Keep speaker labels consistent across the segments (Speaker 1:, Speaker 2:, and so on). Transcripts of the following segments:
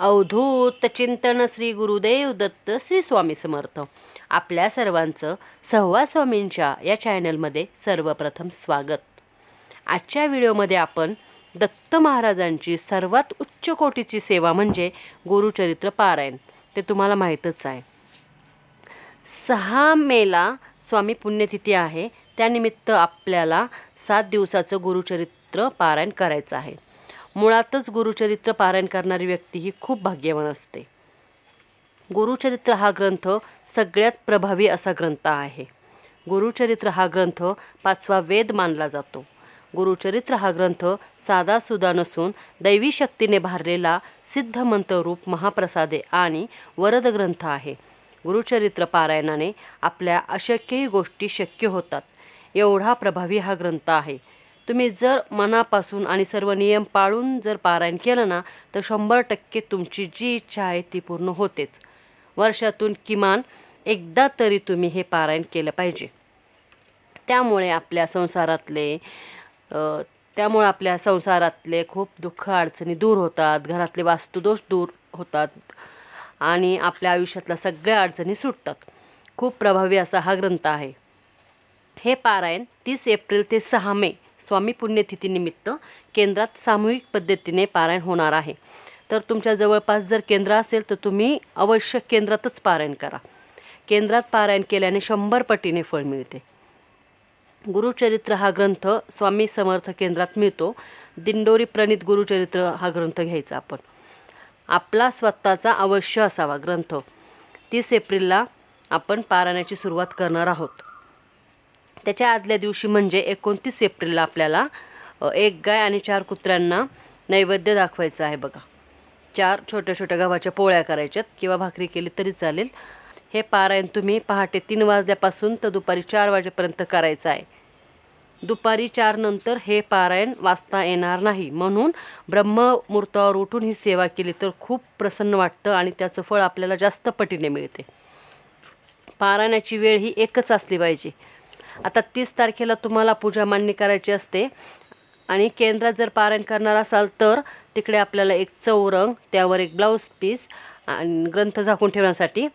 Speaker 1: अवधूत चिंतन श्री गुरुदेव दत्त श्री स्वामी समर्थ. आपल्या सर्वांचं सहवा स्वामींच्या या चॅनलमध्ये सर्वप्रथम स्वागत. आजच्या व्हिडिओमध्ये आपण दत्त महाराजांची सर्वात उच्च कोटीची सेवा म्हणजे गुरुचरित्र पारायण. ते तुम्हाला माहीतच आहे. सहा मेला स्वामी पुण्यतिथी आहे. त्यानिमित्त आपल्याला सात दिवसाचं गुरुचरित्र पारायण करायचं आहे. मुळातच गुरुचरित्र पारायण करणारी व्यक्ती ही खूप भाग्यवान असते. गुरुचरित्र हा ग्रंथ सगळ्यात प्रभावी असा ग्रंथ आहे. गुरुचरित्र हा ग्रंथ पाचवा वेद मानला जातो. गुरुचरित्र हा ग्रंथ साधासुदा नसून दैवी शक्तीने भारलेला सिद्ध मंत्ररूप महाप्रसादे आणि वरद ग्रंथ आहे. गुरुचरित्र पारायणाने आपल्या अशक्यही गोष्टी शक्य होतात. एवढा प्रभावी हा ग्रंथ आहे. तुम्ही जर मनापासून आणि सर्व नियम पाळून जर पारायण केलं ना तर शंभर टक्के तुमची जी इच्छा आहे ती पूर्ण होतेच. वर्षातून किमान एकदा तरी तुम्ही हे पारायण केलं पाहिजे. त्यामुळे आपल्या संसारातले त्यामुळे आपल्या संसारातले खूप दुःख अडचणी दूर होतात घरातले वास्तुदोष दूर होतात आणि आपल्या आयुष्यातल्या सगळ्या अडचणी सुटतात. खूप प्रभावी असा हा ग्रंथ आहे. हे पारायण तीस एप्रिल ते सहा मे स्वामी पुण्यतिथीनिमित्त केंद्रात सामूहिक पद्धतीने पारायण होणार आहे. तर तुमच्या जवळपास जर केंद्र असेल तर तुम्ही अवश्य केंद्रातच पारायण करा. केंद्रात पारायण केल्याने शंभर पटीने फळ मिळते. गुरुचरित्र हा ग्रंथ स्वामी समर्थ केंद्रात मिळतो. दिंडोरी प्रणित गुरुचरित्र हा ग्रंथ घ्यायचा आपण. आपला स्वतःचा अवश्य असावा ग्रंथ. तीस एप्रिलला आपण पारायणाची सुरुवात करणार आहोत. त्याच्या आदल्या दिवशी म्हणजे एकोणतीस एप्रिलला आपल्याला एक गाय आणि चार कुत्र्यांना नैवेद्य दाखवायचं आहे बघा. चार छोट्या छोट्या गव्हाच्या पोळ्या करायच्यात किंवा भाकरी केली तरी चालेल. हे पारायण तुम्ही पहाटे तीन वाजल्यापासून तर दुपारी चार वाजेपर्यंत करायचं आहे. दुपारी चार नंतर हे पारायण वाचता येणार नाही. म्हणून ब्रह्ममुहूर्तावर उठून ही सेवा केली तर खूप प्रसन्न वाटतं आणि त्याचं फळ आपल्याला जास्त पटीने मिळते. पारायणाची वेळ ही एकच असली पाहिजे. आता तीस तारखेला तुम्हाला पूजा मांडणी करायची असते. आणि केंद्रात जर पारायण करणार असाल तर तिकडे आपल्याला एक चौरंग त्यावर एक ब्लाऊज पीस आणि ग्रंथ झाकून ठेवण्यासाठी.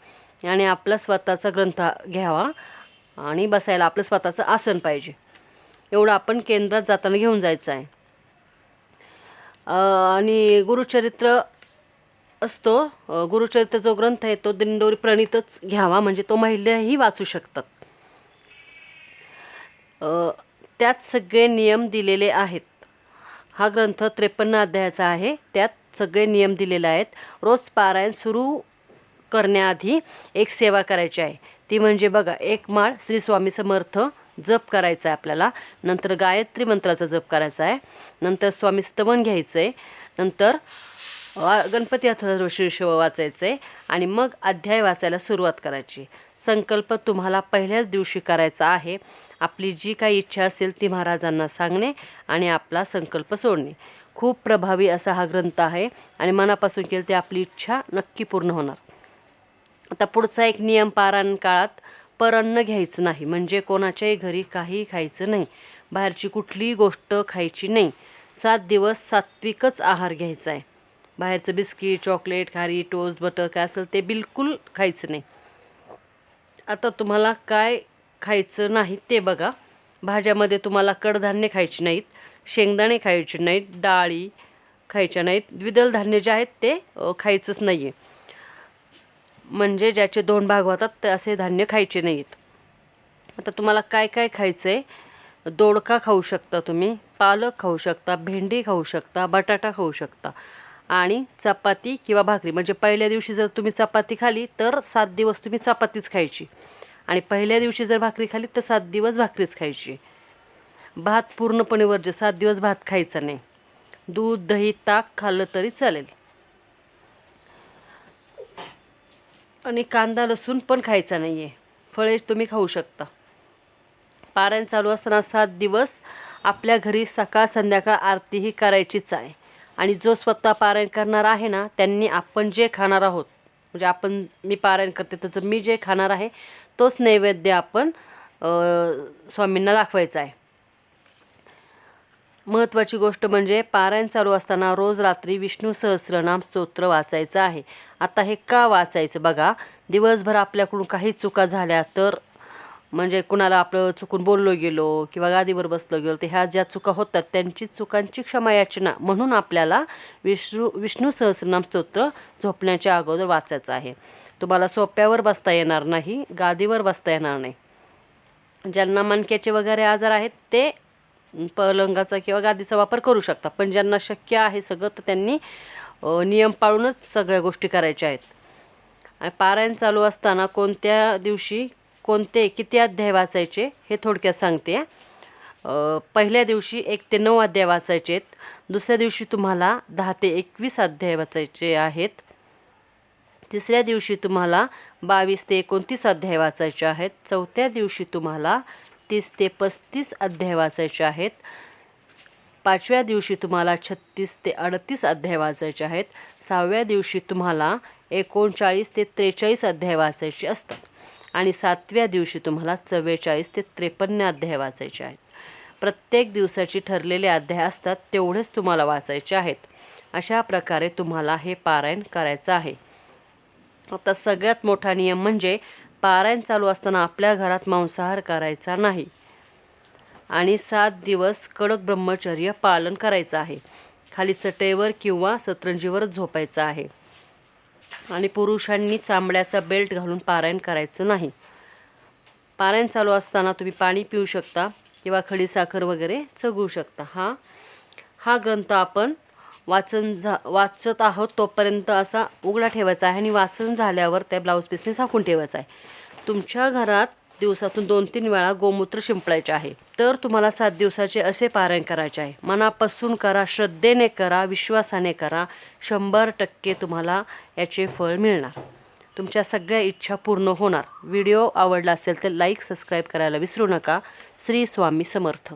Speaker 1: आणि आपला स्वतःचा ग्रंथ घ्यावा. आणि बसायला आपलं स्वतःचं आसन पाहिजे. एवढं आपण केंद्रात जाताना घेऊन जायचं आहे. आणि गुरुचरित्र असतो. गुरुचरित्र जो ग्रंथ आहे तो दिंडोरी प्रणितच घ्यावा. म्हणजे तो महिलाही वाचू शकतात. त्यात सगळे नियम दिलेले आहेत. हा ग्रंथ त्रेपन्न अध्यायाचा आहे. त्यात सगळे नियम दिलेले आहेत. रोज पारायण सुरू करण्याआधी एक सेवा करायची आहे. ती म्हणजे बघा एक माळ श्री स्वामी समर्थ जप करायचा आहे आपल्याला. नंतर गायत्री मंत्राचा जप करायचा आहे. नंतर स्वामी स्तवन घ्यायचं आहे नंतर गणपती गणपती अथर्वशीर्ष वाचायचं आहे आणि मग अध्याय वाचायला सुरुवात करायची. संकल्प तुम्हाला पहिल्याच दिवशी करायचा आहे. आपली जी काही इच्छा असेल ती महाराजांना सांगणे आणि आपला संकल्प सोडणे. खूप प्रभावी असा हा ग्रंथ आहे आणि मनापासून केलं ते आपली इच्छा नक्की पूर्ण होणार. आता पुढचा एक नियम पारायण काळात परअन्न घ्यायचं नाही. म्हणजे कोणाच्याही घरी काही खायचं नाही. बाहेरची कुठलीही गोष्ट खायची नाही. सात दिवस सात्विकच आहार घ्यायचा आहे. बाहेरचं बिस्किट चॉकलेट खारी टोस्ट बटर काय असेल ते बिलकुल खायचं नाही. आता तुम्हाला काय खायचं नाही ते बघा. भाज्यामध्ये तुम्हाला कडधान्य खायची नाहीत शेंगदाणे खायचे नाहीत डाळी खायच्या नाहीत. द्विदल धान्य जे आहेत ते खायचंच नाही आहे म्हणजे ज्याचे दोन भाग होतात ते असे धान्य खायचे नाहीत. आता तुम्हाला काय काय खायचं आहे दोडका खाऊ शकता तुम्ही पालक खाऊ शकता भेंडी खाऊ शकता बटाटा खाऊ शकता आणि चपाती किंवा भाकरी. म्हणजे पहिल्या दिवशी जर तुम्ही चपाती खाली तर सात दिवस तुम्ही चपातीच खायची. आणि पहिल्या दिवशी जर भाकरी खाली तर सात दिवस भाकरीच खायची. भात पूर्णपणे वर्ज सात दिवस भात खायचा नाही. दूध दही ताक खाल्लं तरी चालेल. आणि कांदा लसूण पण खायचा नाही आहे फळे तुम्ही खाऊ शकता. पारायण चालू असताना सात दिवस आपल्या घरी सकाळ संध्याकाळ आरतीही करायचीच आहे. आणि जो स्वतः पारायण करणार आहे ना त्यांनी आपण जे खाणार आहोत म्हणजे आपण मी पारायण करते तर मी जे खाणार आहे तोच नैवेद्य आपण स्वामींना दाखवायचा आहे. महत्त्वाची गोष्ट म्हणजे पारायण चालू असताना रोज रात्री विष्णू सहस्रनाम स्तोत्र वाचायचं आहे. आता हे का वाचायचं बघा? दिवसभर आपल्याकडून काही चुका झाल्या तर म्हणजे कुणाला आपलं चुकून बोललो गेलो किंवा गादीवर बसलो गेलो तर ह्या ज्या चुका होतात त्यांची चुकांची क्षमा याचना म्हणून आपल्याला विष्णू विष्णू सहस्रनाम स्तोत्र झोपण्याच्या अगोदर वाचायचं आहे. तुम्हाला सोप्यावर बसता येणार नाही गादीवर बसता येणार नाही. ज्यांना मणक्याचे वगैरे आजार आहेत ते पलंगाचा किंवा गादीचा वापर करू शकता पण ज्यांना शक्य आहे सगळं तर त्यांनी नियम पाळूनच सगळ्या गोष्टी करायच्या आहेत. आणि पारायण चालू असताना कोणत्या दिवशी कोणते किती अध्याय वाचायचे हे थोडक्यात सांगते पहिल्या दिवशी एक ते नऊ अध्याय वाचायचे आहेत दुसऱ्या दिवशी तुम्हाला दहा ते एकवीस अध्याय वाचायचे आहेत. तिसऱ्या दिवशी तुम्हाला बावीस ते एकोणतीस अध्याय वाचायचे आहेत. चौथ्या दिवशी तुम्हाला तीस ते पस्तीस अध्याय वाचायचे आहेत. पाचव्या दिवशी तुम्हाला छत्तीस ते अडतीस अध्याय वाचायचे आहेत. सहाव्या दिवशी तुम्हाला एकोणचाळीस ते त्रेचाळीस अध्याय वाचायचे असतात. आणि सातव्या दिवशी तुम्हाला चव्वेचाळीस ते त्रेपन्न अध्याय वाचायचे आहेत. प्रत्येक दिवसाची ठरलेले अध्याय असतात तेवढेच तुम्हाला वाचायचे आहेत. अशा प्रकारे तुम्हाला हे पारायण करायचं आहे. आता सगळ्यात मोठा नियम म्हणजे पारायण चालू असताना आपल्या घरात मांसाहार करायचा नाही. आणि सात दिवस कडक ब्रह्मचर्य पालन करायचं आहे. खाली चटईवर किंवा सतरंजीवरच झोपायचं आहे. आणि पुरुषांनी चांबड्याचा बेल्ट घालून पारायण करायचं नाही. पारायण चालू असताना तुम्ही पाणी पिऊ शकता किंवा खडीसाखर वगैरे चगू शकता. हा हा ग्रंथ आपण वाचन झा वाचत आहोत तोपर्यंत असा उघडा ठेवायचा आहे आणि वाचन झाल्यावर त्या ब्लाऊज पीसने झाकून ठेवायचा आहे. तुमच्या घरात दिवसातून दोन तीन वेळा गोमूत्र शिंपडायचे आहे. तर तुम्हाला सात दिवसाचे असे पारायण करायचे आहे. मनापासून करा श्रद्धेने करा विश्वासाने करा. शंभर टक्के तुम्हाला याचे फळ मिळणार. तुमच्या सगळ्या इच्छा पूर्ण होणार. व्हिडिओ आवडला असेल तर लाईक सबस्क्राईब करायला विसरू नका. श्री स्वामी समर्थ.